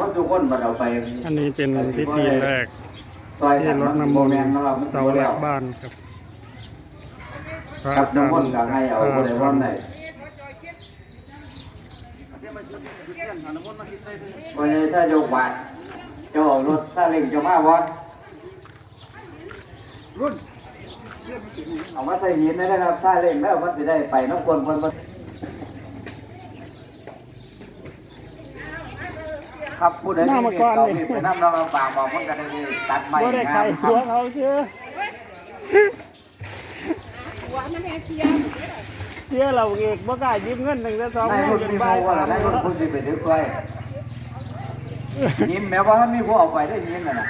รถทุกคนมันเอาไปอันนี้เป็นพิธีแรกซอยที่รถน้ำมนต์เสาหลักบ้านครับพระครับอาจารน้ำมนต์ย์ก็ให้เอาคนในวันไหนวันนี้ถ้าโยกบาทเจะออกรถถ้าเล่งจะมาวัดรุ่นเอามาใส่หินนะครับถ้าเล่งแล้วมันจะได้ไปน้ำคนคนมัน ครับพูดได้ไม่ก่อนเลย ไปน้ำน้องฝากบอกมันกันเลยตัดไม้บ่ได้ใครครัตัวบเขาเชื่อหัวมันแม่เคียมเชื่อเราเอกบ่กล้ายืมเงินหนึ่งแต่สองนายหมื่รุ่นนเป็นมีใบผู้ว่าสามนายรุ่นผู้ที่ไปถือกล้วยยิ้มแม้ว่าท่านมีผู้เอาไปได้ยิ้มน่ะนะ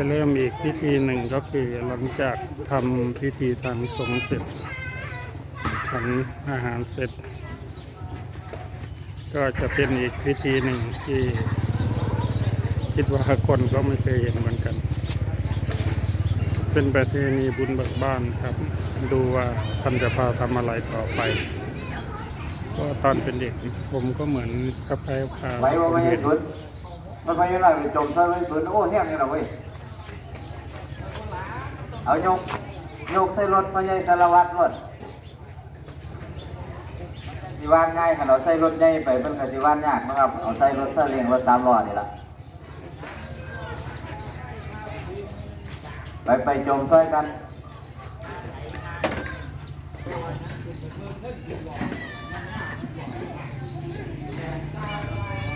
จะเริ่มอีกพิธีหนึ่งก็คือหลังจากทำพิธีทางสงฆ์เสร็จฉันอาหารเสร็จ ก็จะเป็นอีกพิธีหนึ่งที่คิดว่าคนก็ไม่เคยเห็นเหมือนกัน เป็นประเพณีบุญเบิกบ้านครับ ดูว่าท่านจะพาทำอะไรต่อไปเพราะตอนเป็นเด็กผมก็เหมือนกับใครพาไว้ว่ามไม่เห็นมันไปยังไงไปจมซะไม่สุดโอ้เนี่ยนี่เราเว้ย เอาโยกโยกใส่รถมาใหญ่สารวัตรรถสิวานง่ายขนาดใส่รถใหญ่ไปเป็นกับสิวานยากนะครับเอาใส่รถซาเล้งรถสามล้อนี่ละไปไปจมช่วยกัน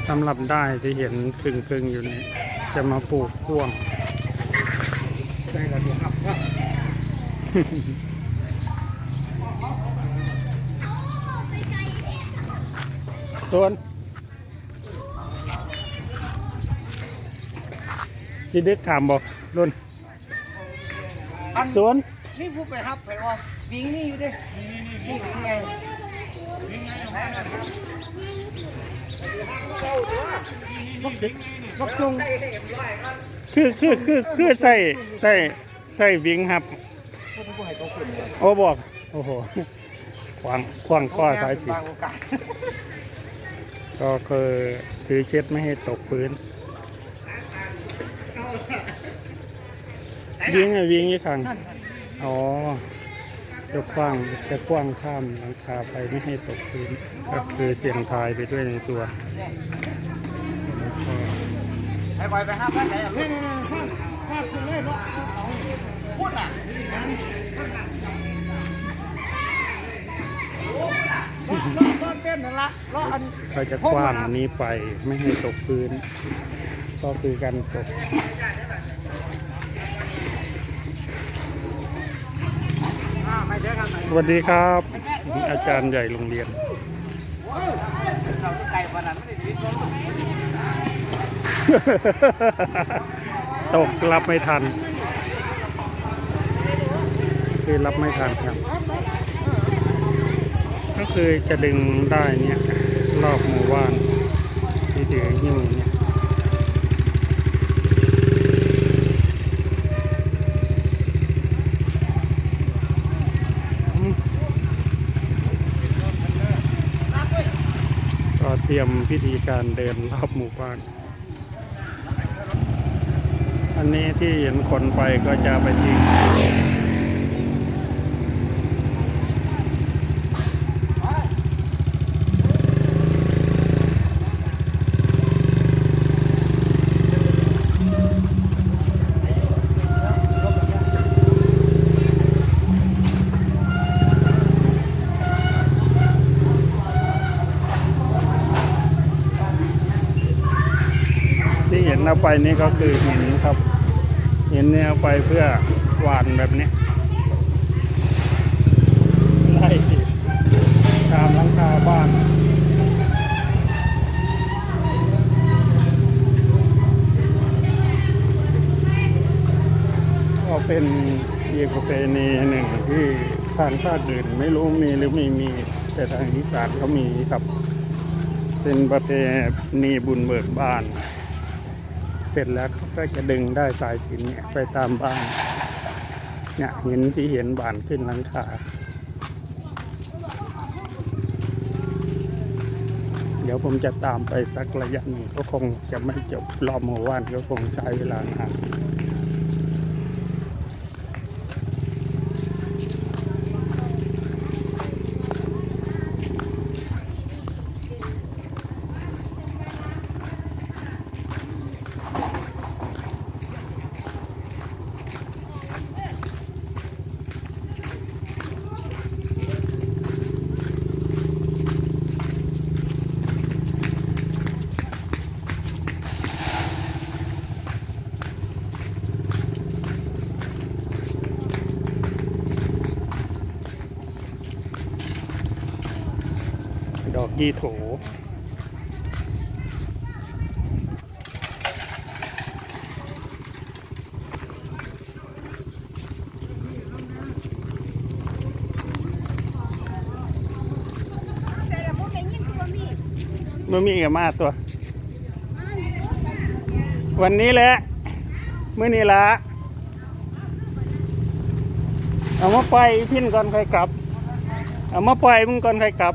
สำหรับได้ที่เห็นครึ่งครึ่งๆอยู่นี่จะมาปลูกพ่วง ส่วนจีดึกถามบอกรุ่นส่วนนี่ผู้ไปรับไปว่าวิ่งนี่อยู่เด้นี่วิ่งไงบักจงคือคือคือคือใส่ใส่ใส่วิงครับ โอ้บอกโอ้โหควางควางข้อสายสิบางโอกาสก็คือถือเช็ดไม่ให้ตกพื้น วิ่งอะวิ่งยี่ขังอ๋อจะคว้างจะคว้างข้ามหลังคาไปไม่ให้ตกพื้น ก็คือเสียงทายไปด้วยในตัวแล้วก็ไปไปไปห้าพันไหนอะ พูดอะรอรอรอเต้นนั่นละรออันเขาจะคว้างอันนี้ไปไม่ให้ตกพื้น ก็คือการตกอ่าไม่เจอกันไหนสวัสดีครับ อาจารย์ใหญ่โรงเรียนเราไกลกว่านั้นไม่ได้ชีวิตรถตกรับไม่ทัน คือรับไม่ทันครับ ก็คือจะดึงได้เนี่ยรอบหมู่บ้านที่ถือหิ้วเนี่ยก็เตรียมพิธีการเดินรอบหมู่บ้าน อันนี้ที่เห็นคนไปก็จะไปทิ้ง ไปนี่ก็คือหินครับหินเนี่ยเอาไปเพื่อหวานแบบนี้ไล่ตามหลังคาบ้านก็เป็นเอกประเพณีหนึ่งที่ทางภาคอื่นไม่รู้มีหรือไม่มี แต่ทางอีสานเขามีครับ เป็นประเพณีบุญเบิกบ้าน เสร็จแล้วเขาก็จะดึงได้สายสินเนี่ยไปตามบ้านเนี่ยเห็นที่เห็นบานขึ้นหลังคาเดี๋ยวผมจะตามไปสักระยะหนึ่งก็คงจะไม่จบรอบหมู่บ้านก็คงใช้เวลานาน ที่โถแต่วกนี้ยิ่งตัวมีเมื่อมีกับมาตัว วันนี้แหละเมื่อนี้ละเอามาปล่อยพินก่อนใค่อยกลับ เอามาปล่อยมึงก่อนใค่อยกลับ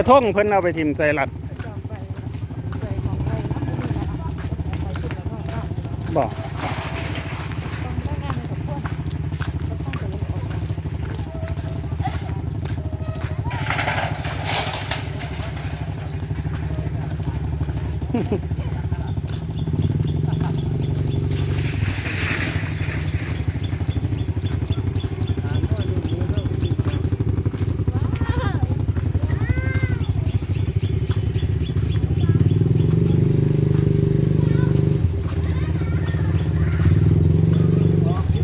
ระทงเพิ่นเอาไปทิมใส่รัดบอก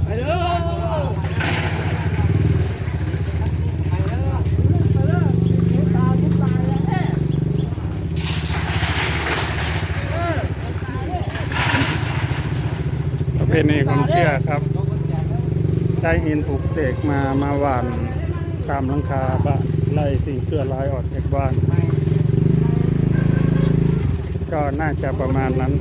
ไปเด้อ ประเพณี ความเชื่อครับ ได้หินถูกเสกมามาหวานตามลังคาบ้านไล่สิ่งเชื่อร้ายออกจากบ้าน ก็น่าจะประมาณนั้น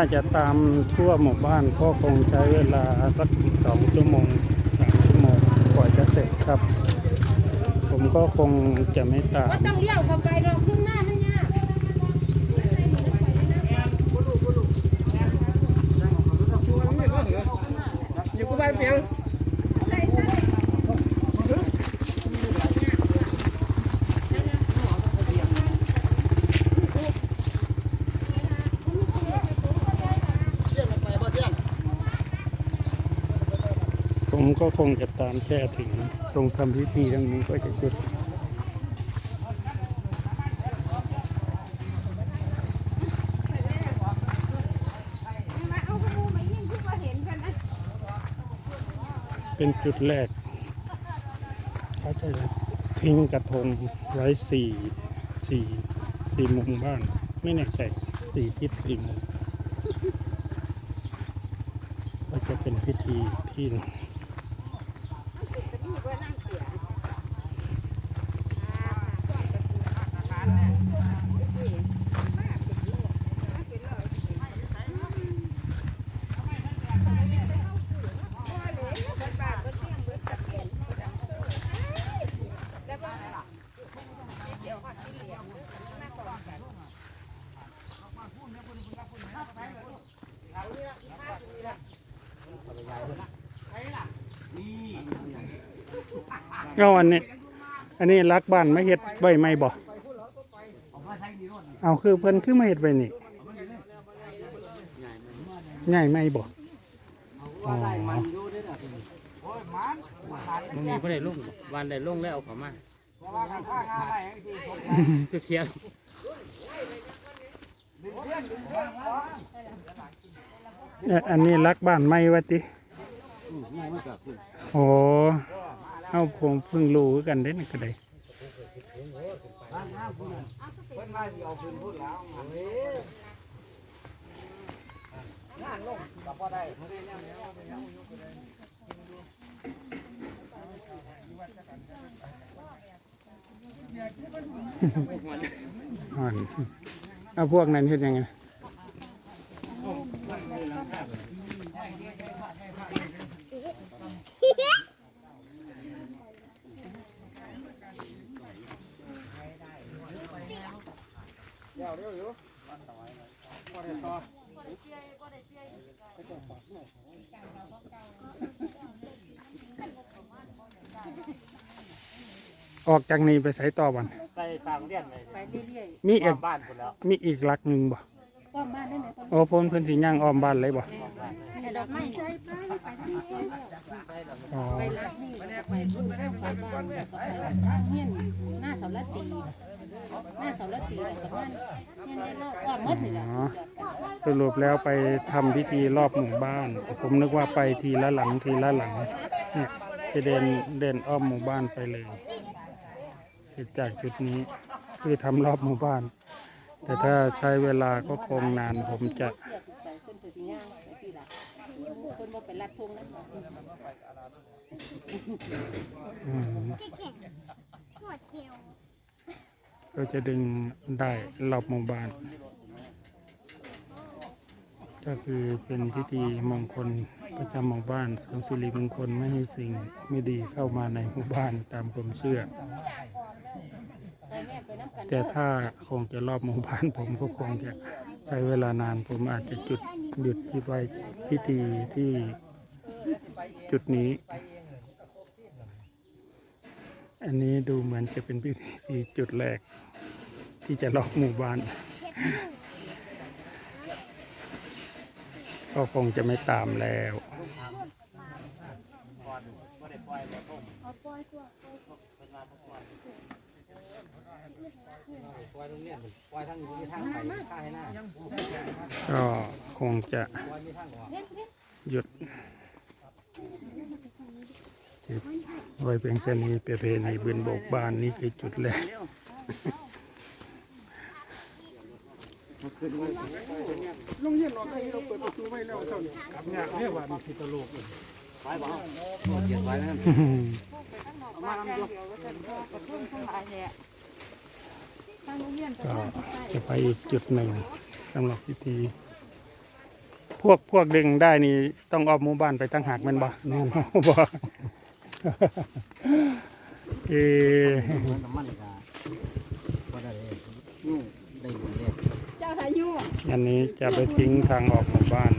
ถ้าจะตามทั่วหมู่บ้านก็คงใช้เวลาสักสองชั่วโมงสามชั่วโมงกว่าจะเสร็จครับ ผมก็คงจะไม่ตามก็ต้องเลี้ยวเข้าไปเราขึ้นหน้าไม่ยากอยู่กูบ้านเพียง ก็คงจะตามแค่ถึงตรงทำพิธีตรงนี้ก็จะจุดมาเอากระมูมายิ่งที่ว่าเห็นกันนะเป็นจุดแรกเขาจะทิ้งกระทงไว้สี่สี่สี่มุมบ้าน ไม่แน่ใจสี่ทิศสี่มุมก็จะเป็นพิธีที่ เอาอันนี้ อันนี้รักบ้านไม่เฮ็ดไว้ไม่บ่เอาคือเพิ่นคือไม่เฮ็ดไว้นี่ใหญ่ไม่บ่อ๋อมันมีคนได้ลงวันได้ลงแล้วเอาเขามาจะเทียนเอ่ออันนี้รักบ้านไม่วะติโอ้ เอาผมเพิ่งรู้คือกันเด้นี่ก็ได้อ่อนเอาพวกนั้นเฮ็ดยังไง ออกจากนี้ไปใส่ต่อบันไปตามเรียนไปไปเรื่อยมีกอีกบ้านคนแล้วมีอีกหลักหนึ่งบ่ๆป้อมบ้านนั่นแหละต้นโอ้พ้นเพิ่นสิย่างอ้อมบ้านเลยบ่แต่ดอกไม้ใช่ไปไปทางนี้อ๋อไปรักนี่ไปพุ่นไปบ้านบ้านแล้วก็ไปทางเฮียนหน้าเสาละตี หน้าเสาละตีแล้วก็บ้านเฮียนได้รอบอ้อมหมดนี่แหละอ๋อสรุปแล้วไปทำพิธีรอบหมู่บ้าน ผมนึกว่าไปทีละหลังทีละหลังเนี่ยจะเดินเดินอ้อมหมู่บ้านไปเลย เสร็จจากจุดนี้คือทำรอบหมู่บ้าน แต่ถ้าใช้เวลาก็คงนานผมจะเสียไปคนสิย่างไปที่ละคนบ่ไปรัดทงนะอืมก็จะดึงได้รอบหมู่บ้าน ก็คือเป็นพิธีมงคลประจำหมู่บ้านเสริมสิริมงคลไม่ให้สิ่งไม่ดีเข้ามาในหมู่บ้านตามความเชื่อแม่ไปน้ำกันแต่ถ้าคงจะรอบหมู่บ้านผมก็คงจะใช้เวลานานผมอาจจะจุดหยุดที่ไว้พิธีที่จุดนี้ อันนี้ดูเหมือนจะเป็นพิธีจุดแรก ที่จะรอบหมู่บ้านก็คงจะไม่ตามแล้วก็คงจะหยุดจิบ ไว้เพียงแค่นี้เประเพณีบืนโบกบานนี่คือจุดแรกโรงเรียนเราได้เราเปิดประตูไว้แล้วเท่าเนี้กับเนี่ยเรียกว่ามีพิตโลกไปบ่เกียรไว้นะบ้านเดียวก็จะกระทุ่มทั้งหลายเรียนก็จะไปอีกจุดหนึ่งสำหรับพิธี พวกพวกดึงได้นี่ต้องออกหมู่บ้านไปตั้งหากมันบ่แน่นอนบ่ เออน้ำมันก็ก็ได้ยุ่งได้บุญเรียนเจ้าทายุอันนี้จะไปทิ้งทางออกหมู่บ้าน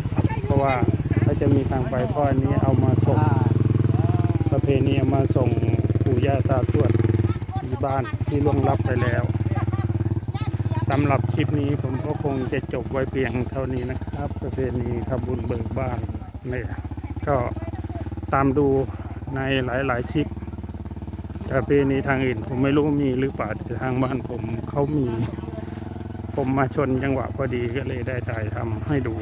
เพราะว่าเขาจะมีทางไปเพราะอันนี้เอามาส่งประเพณีเอามาส่งปู่ย่าตาทวดที่บ้านที่ล่วงลับไปแล้วสำหรับคลิปนี้ผมก็คงจะจบไว้เพียงเท่านี้นะครับ ประเพณีทำบุญเบิกบ้านเนี่ยก็ตามดู ในหลายๆคลิปประเพณีทางอื่นผมไม่รู้มีหรือเปล่าแต่ทางบ้านผมเขามี ผมมาชนจังหวะพอดีก็เลยได้ถ่ายทำให้ดู